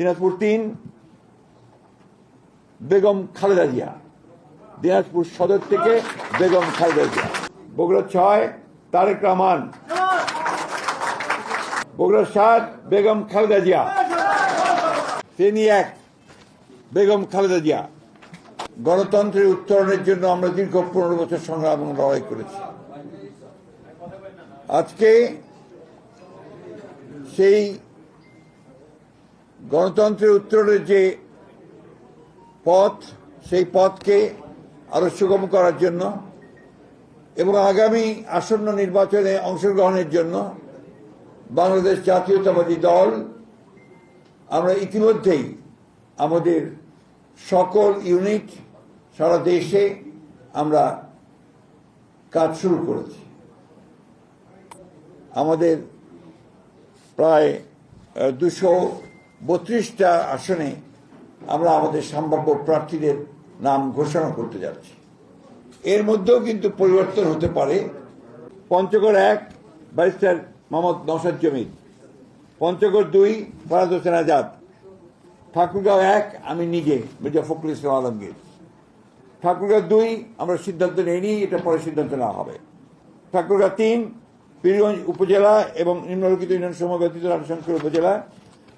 দিনাজপুর তিন, বেগম খালেদা জিয়া। দিনাজপুর সদর থেকে বেগম খালেদা জিয়া। বগুড়া ছয়, তারেক রহমান। বগুড়া সাত, বেগম খালেদা জিয়া। তিনি এক, বেগম খালেদা জিয়া। গণতন্ত্রের উত্তরণের জন্য আমরা দীর্ঘ পনেরো বছর সংগ্রাম লড়াই করেছি। আজকে সেই গণতন্ত্রের উত্তরণের যে পথ, সেই পথকে আরও সুগম করার জন্য এবং আগামী আসন্ন নির্বাচনে অংশগ্রহণের জন্য বাংলাদেশ জাতীয়তাবাদী দল, আমরা ইতিমধ্যেই আমাদের সকল ইউনিট, সারা দেশে আমরা কাজ শুরু করেছি। আমাদের প্রায় দুশো বত্রিশটা আসনে আমরা আমাদের সম্ভাব্য প্রার্থীদের নাম ঘোষণা করতে যাচ্ছি। এর মধ্যেও কিন্তু পরিবর্তন হতে পারে। পঞ্চগড় এক, ব্যারিস্টার মোহাম্মদ নসাদ জমির পঞ্চগড় দুই, ফরাদ হোসেন আজাদ। ঠাকুরগাঁও এক, আমি নিজে, মির্জা ফখরুল ইসলাম আলমগীর। ঠাকুরগাঁও দুই, আমরা সিদ্ধান্ত নেইনি, এটা পরে সিদ্ধান্ত নেওয়া হবে। ঠাকুরগাঁও তিন, পীরগঞ্জ উপজেলা এবং নিম্নলিখিত ইউনিয়ন সময় ব্যতীত রামশঙ্কর উপজেলা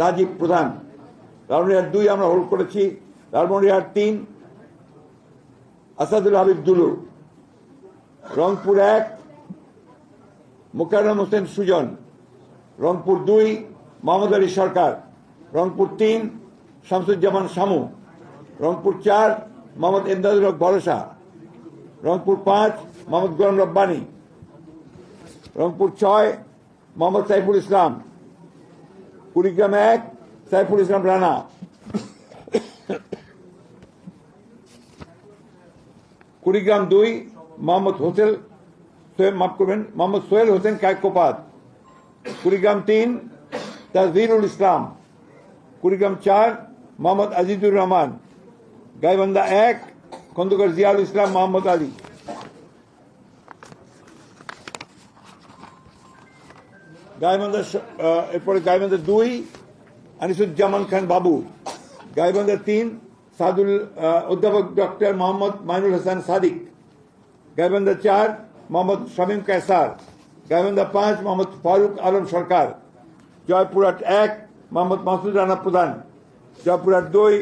রাজীব প্রধান। লালমনিরহাট দুই আমরা হোল্ড করেছি। লালমনিরহাট তিন, আসাদুল হাবিব দুলু। রংপুর এক, মোকাররম হোসেন সুজন। রংপুর দুই, মোহাম্মদ আলী সরকার। রংপুর তিন, শামসুজ্জামান শামু। রংপুর চার, মোহাম্মদ এমদাদুল হক ভরসা। রংপুর পাঁচ, মোহাম্মদ গোলাম রব্বানী। রংপুর ছয়, মোহাম্মদ সাইফুল ইসলাম। কুড়িগ্রাম এক সাইফুল ইসলাম রানা কুড়িগ্রাম দুই মোহাম্মদ হোসেন সোহেল মাফ করবেন মোহাম্মদ সোহেল হোসেন কায়কোপাত কুড়িগ্রাম তিন তাজহিরুল ইসলাম কুড়িগ্রাম চার মোহাম্মদ আজিজুর রহমান গাইবান্ধা এক খন্দকার জিয়াউল ইসলাম মোহাম্মদ আলী গাইবান্ধা এরপরে গাইবান্ধা দুই আনিসুজ্জামান খান বাবু। গাইবান্ধা তিন, সাদুল অধ্যাপক ডক্টর মোহাম্মদ মাইনুল হাসান সাদিক। গাইবান্ধা চার, মোহাম্মদ শামীম কায়সার। গাইবান্ধা পাঁচ, মোহাম্মদ ফারুক আলম সরকার। জয়পুরহাট এক, মোহাম্মদ মাসুদ রানা প্রধান। জয়পুরহাট দুই,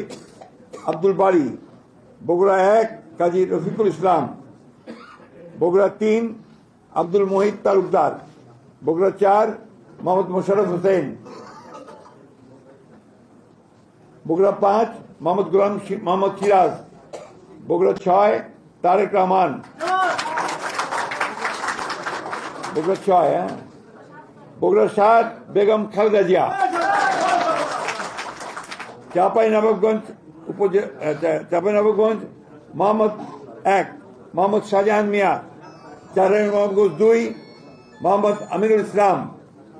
আব্দুল বাড়ি বগুড়া এক, কাজী রফিকুল ইসলাম। বগুড়া তিন, আব্দুল মোহিত তালুকদার। বগুড়া চার মোহাম্মদ মোশারফ হোসেন। বগুড়া পাঁচ, মোহাম্মদ গোলাম মোহাম্মদ সিরাজ। বগুড়া ছয়, তারেক রহমান। বগুড়া ছয় হ্যাঁ? বগুড়া সাত, বেগম খালেদা জিয়া। চাপাই নবাবগঞ্জ উপজেলা চাপাই নবাবগঞ্জ, মোহাম্মদ এক, মোহাম্মদ শাহজাহান মিয়া। চাপাই নবাবগঞ্জ দুই, মোহাম্মদ আমিনুল ইসলাম।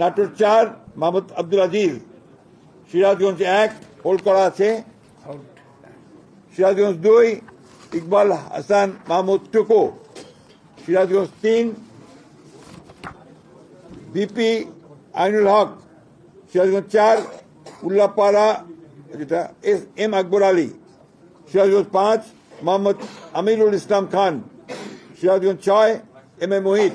নাটোর চার, মাহমুদ আব্দুল আজিজ। সিরাজগঞ্জ এক হোল্ড করা আছে। সিরাজগঞ্জ দুই, ইকবাল হাসান, মাহমুদ টুকু। সিরাজগঞ্জ তিন, বিপি আইনুল হক। সিরাজগঞ্জ চার, উল্লাপাড়া যেটা এস এম আকবর আলী। সিরাজগঞ্জ পাঁচ মোহাম্মদ আমিরুল ইসলাম খান। সিরাজগঞ্জ ছয়, এম এ মোহিত।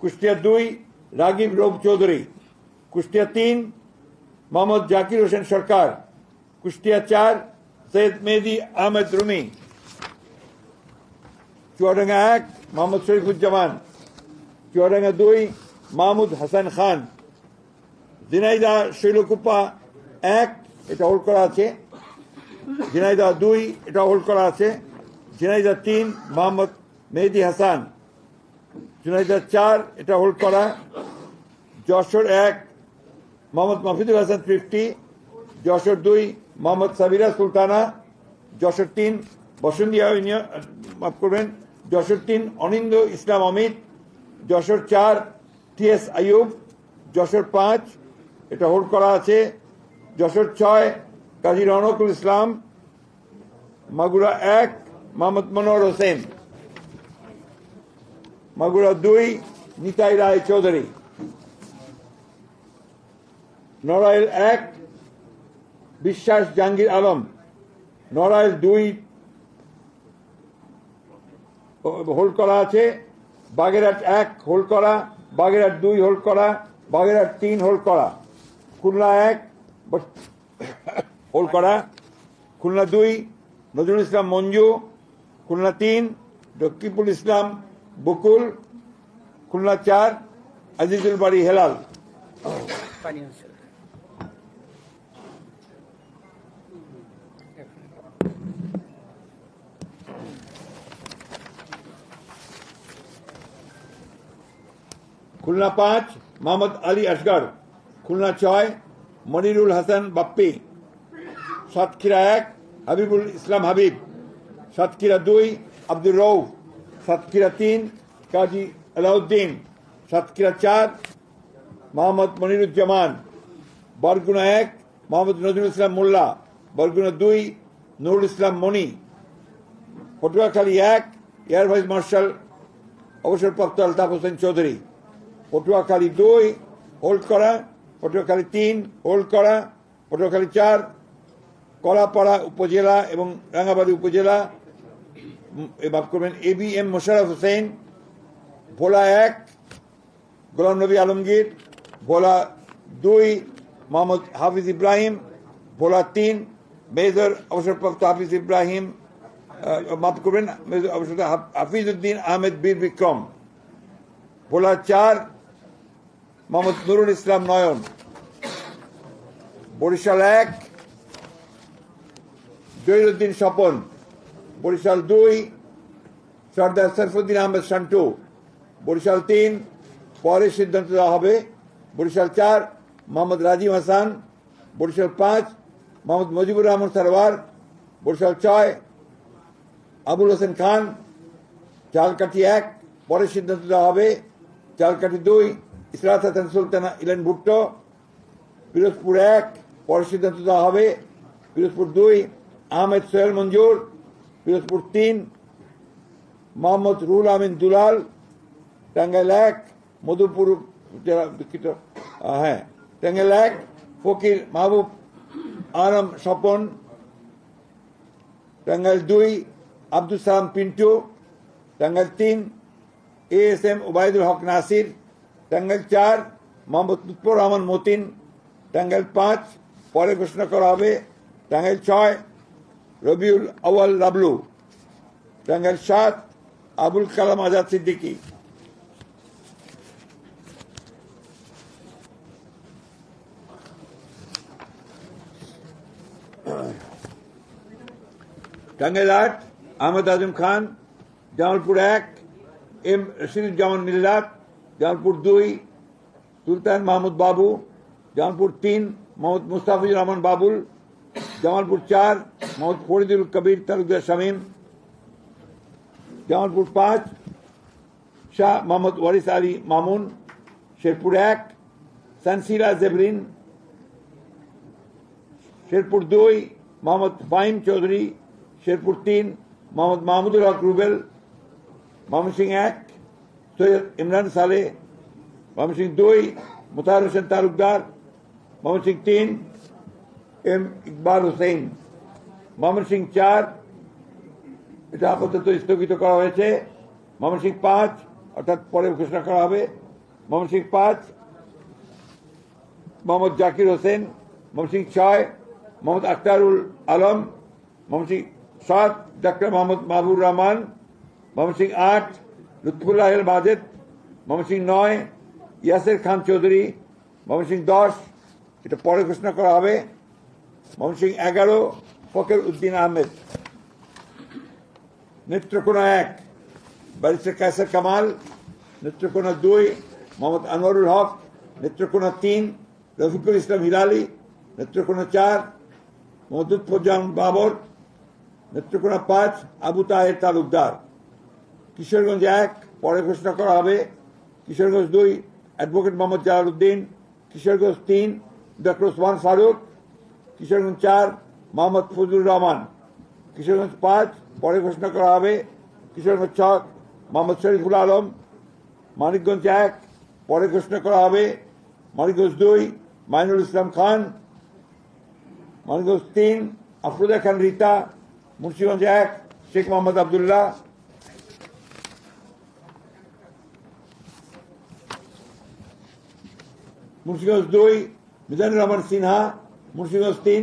কুষ্টিয়া দুই, রাগিব রব চৌধুরী। কুষ্টিয়া তিন, মোহাম্মদ জাকির হোসেন সরকার। কুষ্টিয়া চার, সৈয়দ মেহদি আহমেদ রুমি। চুয়াডাঙ্গা এক, মোহাম্মদ শরীফুজ্জামান। চুয়াডাঙ্গা দুই, মাহমুদ হাসান খান। জিনাইদা শৈলকুপা এক, এটা হোল্ড করা আছে। ঝিনাইদা দুই, এটা হোল্ড করা আছে। জিনাইদা তিন, মোহাম্মদ মেহেদি হাসান। চার, এটা হোল্ড করা। যশোর এক, মোহাম্মদ মফিদুল হাসান ফিফটি যশোর দুই, মোহাম্মদ সাবিরা সুলতানা, যশোর তিন বসন্তিয়া ইউনিয়ন, মাফ করবেন, যশোর তিন, অনিন্দ ইসলাম অমিত, যশোর চার, টি এস আইয়ুব, যশোর পাঁচ, এটা হোল্ড করা আছে, যশোর ছয়, কাজী রনকুল ইসলাম, মাগুরা এক, মোহাম্মদ মনোহর হোসেন। মাগুরা দুই, নিতাই রায় চৌধুরী। নড়াইল এক, বিশ্বাস জাহাঙ্গীর আলম। নড়াইল দুই হোল্ড করা আছে, বাগেরহাট এক হোল্ড করা বাগেরহাট দুই হোল্ড করা বাগেরহাট তিন হোল্ড করা খুলনা এক হোল্ড করা খুলনা দুই, নজরুল ইসলাম মঞ্জু। খুলনা তিন রকিবুল ইসলাম বকুল, খুলনা চার, আজিজুল বাড়ি হেলাল। খুলনা পাঁচ, মোহাম্মদ আলী আসগর খুলনা ছয়, মনিরুল হাসান বাপ্পি। সাতক্ষীরা এক, হাবিবুল ইসলাম হাবিব। সাতক্ষীরা দুই, আব্দুর রৌফ সাতক্ষীরা তিন কাজী আলাউদ্দিন, সাতক্ষীরা চার, মোহাম্মদ মনিরুজ্জামান, বরগুনা এক, মোহাম্মদ নজরুল ইসলাম মোল্লা, বরগুনা দুই, নুরুল ইসলাম মনি। পটুয়াখালী এক, এয়ার ভাইস মার্শাল অবসরপ্রাপ্ত আলতাফ হোসেন চৌধুরী। পটুয়াখালী দুই, হোল্ড করা। পটুয়াখালী তিন, হোল্ড করা। পটুয়াখালী চার, কলাপাড়া উপজেলা এবং রাঙ্গাবাদী উপজেলা মাফ করবেন A B M Mosharraf Hossain, Bhola এক, গোলাম নবী আলমগীর, ভোলা দুই, মোহাম্মদ হাফিজ ইব্রাহিম, ভোলা তিন, মেজর অবসরপ্রাপ্ত হাফিজ ইব্রাহিম মাফ করবেন, মেজর অবসর হাফিজ উদ্দিন আহমেদ বীর বিক্রম, ভোলা চার, মোহাম্মদ নুরুল ইসলাম নয়ন, বরিশাল এক, জহিরুদ্দিন স্বপন বরিশাল দুই, সর্দার সরফুদ্দিন আহমেদ শান্টু বরিশাল তিন, পরে সিদ্ধান্ত দেওয়া হবে। বরিশাল চার, মোহাম্মদ রাজিম হাসান। বরিশাল পাঁচ, মোহাম্মদ মুজিবুর রহমান সারওয়ার বরিশাল ছয়, আবুল হোসেন খান। চালকাঠি এক, পরে সিদ্ধান্ত দেওয়া হবে। চালকাঠি দুই, ইসরাত হাসান সুলতানা ইলেন ভুট্টো। পিরোজপুর এক, পরে সিদ্ধান্ত দেওয়া হবে। পিরোজপুর দুই, আহমেদ সোহেল মঞ্জুর। পিরোজপুর তিন মোহাম্মদ রুহুল আমিন দুলাল টাঙ্গাইল এক মধুপুর হ্যাঁ টাঙ্গাইল এক ফকির মাহবুব আলম স্বপন, টাঙ্গাইল দুই, আব্দুল সালাম পিন্টু, টাঙ্গাইল তিন A S M Obaidul Haque Nasir, Tangail চার, মোহাম্মদ লুৎফর রহমান মতিন, টাঙ্গাইল পাঁচ, পরে ঘোষণা করা হবে, টাঙ্গাইল ছয় রবিউল আওয়াল লাবলু টাঙ্গাইল সাত আবুল কালাম আজাদ সিদ্দিকী। টাঙ্গাইল আট, আহমেদ আজম খান, জামালপুর এক, এম রশিদুজ্জামান মিল্লাত, জামালপুর দুই, সুলতান মাহমুদ বাবু, জামালপুর তিন, মোহাম্মদ মুস্তাফিজুর রহমান বাবুল, জামালপুর চার মোহাম্মদ ফরিদুল কবির তালুকদার শামীম, জামালপুর পাঁচ, শাহ মোহাম্মদ ওয়ারিস আলী মামুন, শেরপুর এক, সানসিরা জেবরিন, শেরপুর দুই, মোহাম্মদ ফাহিম চৌধুরী, শেরপুর তিন, মোহাম্মদ মাহমুদুল হক রুবেল ময়মনসিং এক, সৈয়দ ইমরান সালে ময়মনসিং দুই, মুতাহার হোসেন তালুকদার ময়মনসিং তিন, এম ইকবাল হোসেন ময়মনসিং চার, এটা আপাতত স্থগিত করা হয়েছে। ময়মনসিং পাঁচ, অর্থাৎ পরে ঘোষণা করা হবে। ময়মনসিং পাঁচ, মোহাম্মদ জাকির হোসেন মমসিং ছয়, মোহাম্মদ আখতারুল আলম মমসিং সাত, ডাক্তার মোহাম্মদ মাহবুর রহমান মমসিং আট, লুৎফুল্লাহ মাজেদ মমসিং নয়, ইয়াসের খান চৌধুরী মমসিং দশ, এটা পরে ঘোষণা করা হবে। মমসিং এগারো ফকের উদ্দিন আহমেদ। নেত্রকোনা এক, ব্যারিস্টার কায়সার কামাল। নেত্রকোনা দুই, মোহাম্মদ আনোয়ারুল হক। নেত্রকোনা তিন, রফিকুল ইসলাম হিলালি। নেত্রকোনা চার মহদুদ ফজান বাবর। নেত্রকোনা পাঁচ, আবু তাহের তালুকদার। কিশোরগঞ্জ এক, পরে ঘোষণা করা হবে। কিশোরগঞ্জ দুই, অ্যাডভোকেট মোহাম্মদ জালালউদ্দিন। কিশোরগঞ্জ তিন, ডক্টর ওসমান ফারুক। কিশোরগঞ্জ চার মোহাম্মদ ফজলুর রহমান, কিশোরগঞ্জ পাঁচ, পরে ঘোষণা করা হবে কিশোরগঞ্জ ছক, মোহাম্মদ শরীফুল আলম, মানিকগঞ্জ এক, পরে ঘোষণা করা হবে মানিকগঞ্জ দুই, মাইনুল ইসলাম খান, মানিকগঞ্জ তিন, আফরোজা খান রীতা, মুন্সিগঞ্জ এক, শেখ মোহাম্মদ আবদুল্লাহ। মুন্সিগঞ্জ দুই, মিজানুর রহমান সিনহা, মুন্সিগঞ্জ তিন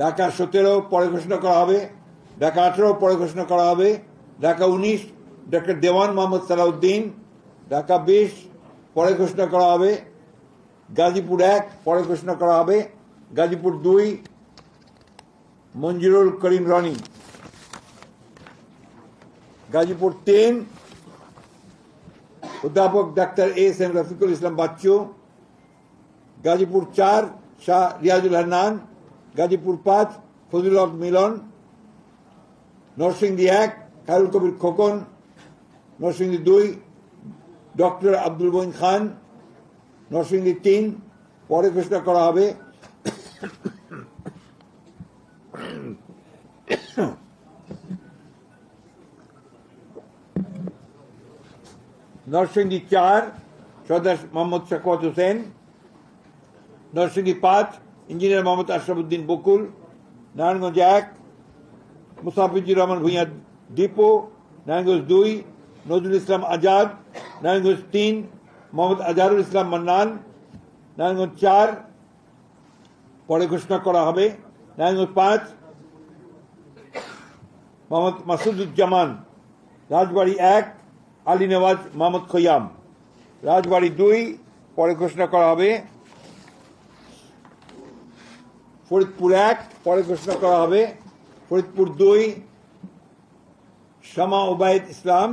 ঢাকা সতেরো পরে ঘোষণা করা হবে, ঢাকা আঠেরো পরে ঘোষণা করা হবে, ঢাকা উনিশ ডক্টর দেওয়ান মোহাম্মদ সালাউদ্দিন, ঢাকা বিশ পরে ঘোষণা করা হবে, গাজীপুর এক পরে ঘোষণা করা হবে, গাজীপুর দুই মঞ্জুরুল করিম রনি, গাজীপুর তিন অধ্যাপক ডাক্তার এস এম রফিকুল ইসলাম বাচ্চু, গাজীপুর চার শাহ রিয়াজুল হান্নান গাজীপুর পাঁচ ফজলুল হক মিলন, নরসিংদী এক, খায়রুল কবির খোকন, নরসিংদী দুই, ডক্টর আব্দুল মঈন খান, নরসিংদী তিন, পরে ঘোষণা করা হবে। নরসিংদী চার, সর্দার মোহাম্মদ শাকওয়াত হোসেন। নরসিংদী পাঁচ ইঞ্জিনিয়ার মোহাম্মদ আশরাফুদ্দিন বকুল, নারায়ণগঞ্জ এক, মুসাফিজুর রহমান ভূঁইয়া ডিপো, নারায়ণগঞ্জ দুই, নজরুল ইসলাম আজাদ, নারায়ণগঞ্জ তিন, মোহাম্মদ আজহারুল ইসলাম মান্নান, নারায়ণগঞ্জ চার, পরে ঘোষণা করা হবে, নারায়ণগঞ্জ পাঁচ, মোহাম্মদ মাসুদুজ্জামান, রাজবাড়ি এক, আলী নেওয়াজ, মোহাম্মদ খৈয়াম। রাজবাড়ি দুই, পরে ঘোষণা করা হবে ফরিদপুর এক, পরে ঘোষণা করা হবে ফরিদপুর দুই, শামা ওবায়দ ইসলাম,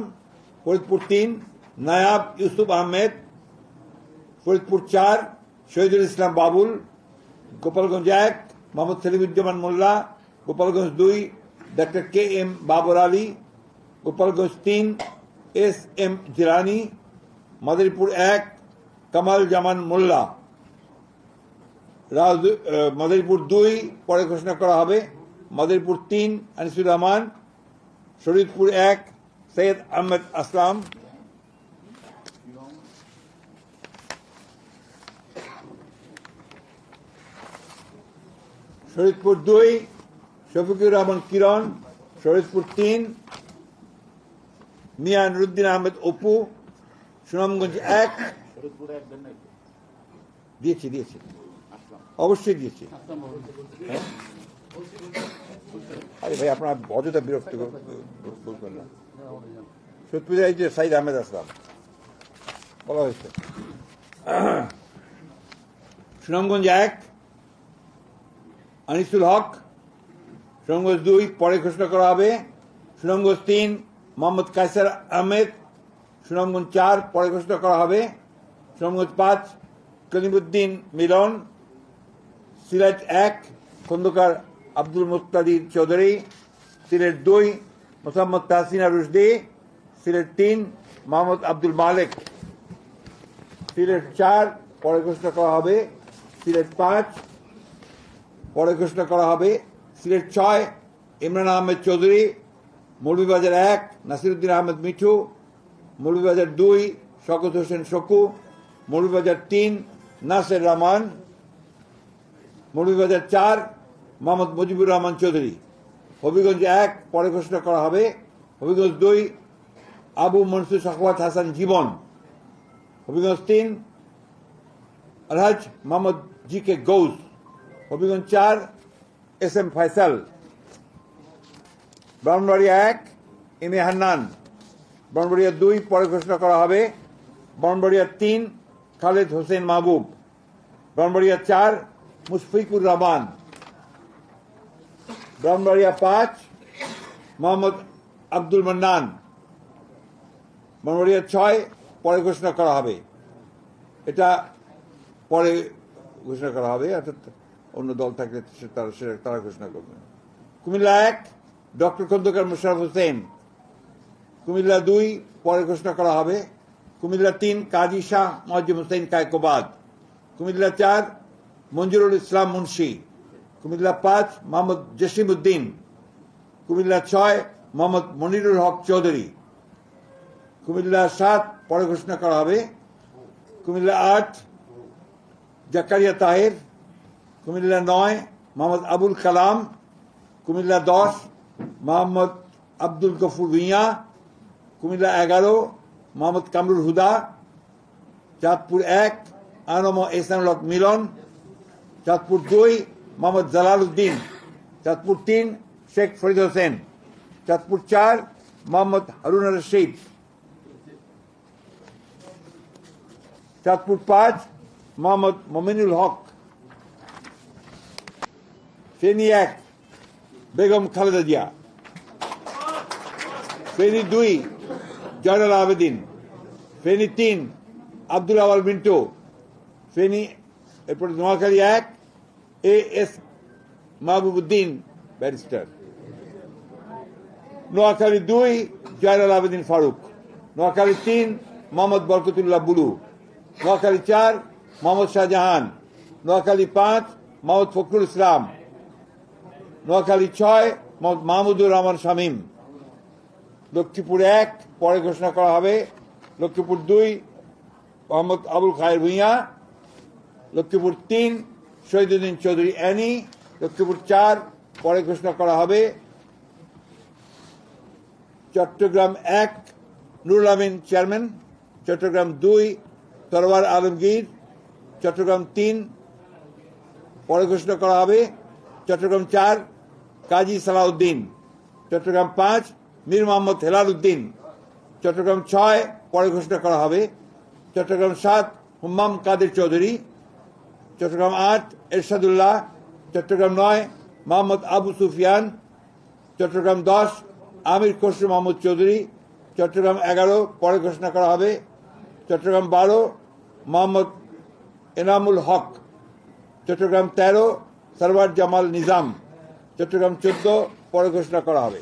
ফরিদপুর তিন, নায়াব ইউসুফ আহমেদ, ফরিদপুর চার, শহীদুল ইসলাম বাবুল, গোপালগঞ্জ এক, মোহাম্মদ সেলিমুজ্জামান মোল্লা, গোপালগঞ্জ দুই doctor K M Babar Ali, Gopalganj তিন, এস এম জিরানি মাদারীপুর এক, কামাল জামান মোল্লা। মাদারীপুর দুই, পরে ঘোষণা করা হবে। মাদারীপুর তিন, আনিসুর রহমান। শরীদপুর এক, সৈয়দ আহমেদ আসলাম। শরীদপুর দুই, শফিকুর রহমান কিরণ। শরীদপুর তিন, মিয়া নুরুদ্দিন আহমেদ অপু। সুনামগঞ্জ এক। দিয়েছি দিয়েছি। অবশ্যই দিয়েছি? আরে ভাই আপনার অযথা বিরক্ত কর- করবেন না। সত্যি এই যে সাইদ আহমেদ আসলাম বলা হয়েছে। সুনামগঞ্জ এক আনিসুল হক সুনামগঞ্জ দুই পরে ঘোষণা করা হবে। সুনামগঞ্জ তিন মোহাম্মদ কায়সার আহমেদ। সুনামগঞ্জ চার পরে ঘোষণা করা হবে। সুনামগঞ্জ পাঁচ কলিমুদ্দিন মিলন। সিলেট এক, খন্দকার আব্দুল মুক্তাদির চৌধুরী সিলেট দুই, মোসাম্মদ তাহসিনা রুশদি সিলেট তিন, মোহাম্মদ আব্দুল মালেক। সিলেট চার, পরে ঘোষণা করা হবে। সিলেট পাঁচ, পরে ঘোষণা করা হবে। সিলেট ছয়, ইমরান আহমেদ চৌধুরী, মৌলভীবাজার এক, নাসিরুদ্দিন আহমেদ মিঠু, মৌলভীবাজার দুই শকত হোসেন শকু, মৌলভীবাজার তিন, নাসের রহমান মৌলভীবাজার চার, মোহাম্মদ মুজিবুর রহমান চৌধুরী। হবিগঞ্জ এক, পরে ঘোষণা করা হবে। হবিগঞ্জ দুই, আবু মনসুর সাখওয়াত হাসান জীবন। হবিগঞ্জ তিন, আলহাজ মোহাম্মদ জি কে গৌস। হবিগঞ্জ চার, এস এম ফয়সাল। ব্রাহ্মণবাড়িয়া এক, এম এ হান্নান। ব্রাহ্মণবাড়িয়া দুই, পরে ঘোষণা করা হবে। ব্রাহ্মণবাড়িয়া তিন, খালেদ হোসেন মাহবুব। ব্রাহ্মণবাড়িয়া চার মুশফিকুর রহমান ব্রাহ্মণবাড়িয়া পাঁচ মোহাম্মদ আব্দুল মান্নান ব্রাহ্মণবাড়িয়া ছয় পরে ঘোষণা করা হবে। এটা পরে ঘোষণা করা হবে, অর্থাৎ অন্য দল থাকলে তারা, সে- তারা ঘোষণা করবে। কুমিল্লা এক, ডক্টর খন্দকার মুশারফ হোসেন। কুমিল্লা দুই, পরে ঘোষণা করা হবে। কুমিল্লা তিন, কাজী শাহ মজিম হোসেন কায়কোবাদ। কুমিল্লা চার মঞ্জুরুল ইসলাম মুন্সি কুমিল্লা পাঁচ মোহাম্মদ জসিম উদ্দিন কুমিল্লা ছয় মোহাম্মদ মনিরুল হক চৌধুরী কুমিল্লা সাত পরে ঘোষণা করা হবে কুমিল্লা আট জাকারিয়া তাহের কুমিল্লা নয় মোহাম্মদ আবুল কালাম কুমিল্লা দশ মোহাম্মদ আব্দুল গফুর ভুঁইয়া কুমিল্লা এগারো মোহাম্মদ কামরুল হুদা চাঁদপুর এক আনম এসানুল মিলন চাঁদপুর দুই, মোহাম্মদ জালাল উদ্দিন চাঁদপুর তিন, শেখ ফরিদ হোসেন। চাঁদপুর চার, মোহাম্মদ হারুন রশিদ। চাঁদপুর পাঁচ, মোহাম্মদ মমিনুল হক। ফেনী এক, বেগম খালেদা জিয়া। ফেনী দুই, জয়নাল আবেদিন। ফেনী তিন, আব্দুল আওয়াল মিন্টু। ফেনী, এরপরে নোয়াখালী এক A S Mahbubuddin barrister Noakhali দুই জয়নাল আবেদিন ফারুক নোয়াখালী তিন মোহাম্মদ বরকতুল্লাহ বুলু নোয়াখালী চার মোহাম্মদ শাহজাহান নোয়াখালী পাঁচ মোহাম্মদ ফখরুল ইসলাম নোয়াখালী ছয় মোহাম্মদ মাহমুদুর রহমান শামীম লক্ষ্মীপুর এক, পরে ঘোষণা করা হবে। লক্ষ্মীপুর দুই মোহাম্মদ আবুল খায়ের ভূঁইয়া লক্ষ্মীপুর তিন শহীদুদ্দিন চৌধুরী অ্যানি, লক্ষ্মীপুর চার, পরে ঘোষণা করা হবে। চট্টগ্রাম এক, নুরুল আমিন চেয়ারম্যান। চট্টগ্রাম দুই তরওয়ার আলমগীর। চট্টগ্রাম তিন, পরে ঘোষণা করা হবে। চট্টগ্রাম চার, কাজী সালাউদ্দিন। চট্টগ্রাম পাঁচ, মীর মোহাম্মদ হেলাল উদ্দিন চট্টগ্রাম ছয়, পরে ঘোষণা করা হবে। চট্টগ্রাম সাত, হুম্মাম কাদের চৌধুরী। চট্টগ্রাম আট, এরশাদুল্লাহ, চট্টগ্রাম নয়, মোহাম্মদ আবু সুফিয়ান, চট্টগ্রাম দশ, আমির খসরু মোহাম্মদ চৌধুরী, চট্টগ্রাম এগারো, পরে ঘোষণা করা হবে, চট্টগ্রাম বারো, মোহাম্মদ এনামুল হক, চট্টগ্রাম তেরো, সরওয়ার জামাল নিজাম, চট্টগ্রাম চোদ্দ, পরে ঘোষণা করা হবে।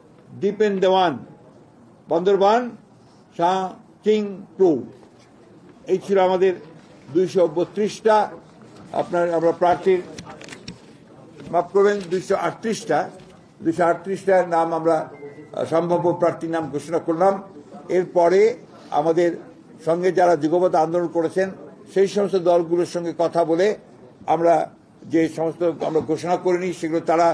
দীপেন দেওয়ান বন্দরবান শাহ চিং টু এই ছিল আমাদের দুইশো বত্রিশটা। আপনার, আমরা প্রার্থীর মাফ করবেন, দুইশো আটত্রিশটা। দুইশো আটত্রিশটার নাম আমরা সম্ভাব্য প্রার্থীর নাম ঘোষণা করলাম। এরপরে আমাদের সঙ্গে যারা যুগপথ আন্দোলন করেছেন, সেই সমস্ত দলগুলোর সঙ্গে কথা বলে আমরা যে সমস্ত আমরা ঘোষণা করিনি, সেগুলো তারা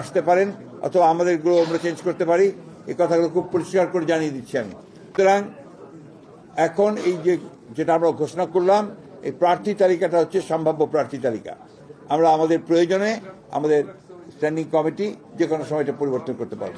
আসতে পারেন, অথবা আমাদেরগুলো আমরা চেঞ্জ করতে পারি। এই কথাগুলো খুব পরিষ্কার করে জানিয়ে দিচ্ছি আমি। সুতরাং, এখন এই যে, যেটা আমরা ঘোষণা করলাম, এই প্রার্থী তালিকাটা হচ্ছে সম্ভাব্য প্রার্থী তালিকা। আমরা আমাদের প্রয়োজনে আমাদের স্ট্যান্ডিং কমিটি যে কোনো সময় এটা পরিবর্তন করতে পারব।